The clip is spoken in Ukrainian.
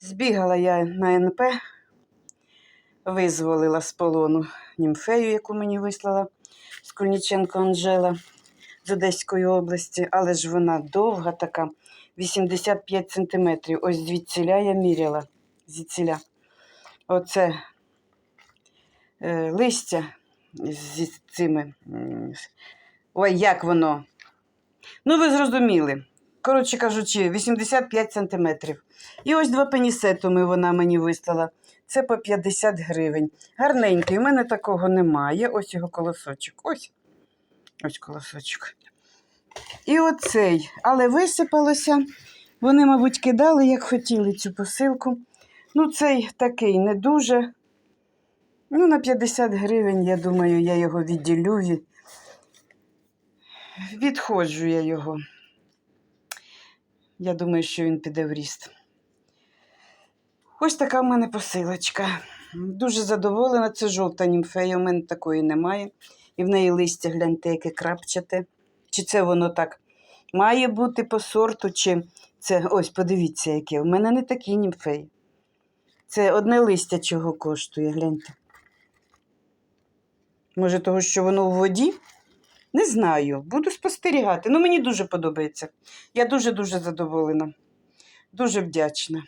Збігала я на НП, визволила з полону німфею, яку мені вислала Скульніченко Анжела з Одеської області, але ж вона довга така, 85 сантиметрів. Ось звідціля я міряла. Звідціля. Оце е, листя зі цими. Ой, як воно? Ну, ви зрозуміли. Коротше кажучи, 85 сантиметрів. І ось два пенісетуми вона мені вислала. Це по 50 гривень. Гарненький. У мене такого немає. Ось його колосочок. Ось. Ось колосочок. І оцей. Але висипалося. Вони, мабуть, кидали, як хотіли цю посилку. Ну, цей такий не дуже. Ну, на 50 гривень, я думаю, я його відділю. Відходжу я його. Я думаю, що він піде в ріст. Ось така в мене посилочка. Дуже задоволена. Це жовта німфея, у мене такої немає. І в неї листя, гляньте, яке крапчате. Чи це воно так має бути по сорту, чи це. Ось, подивіться, яке. У мене не такі німфеї. Це одне листя чого коштує, гляньте. Може, того, що воно в воді? Не знаю. Буду спостерігати. Ну, мені дуже подобається. Я дуже-дуже задоволена. Дуже вдячна.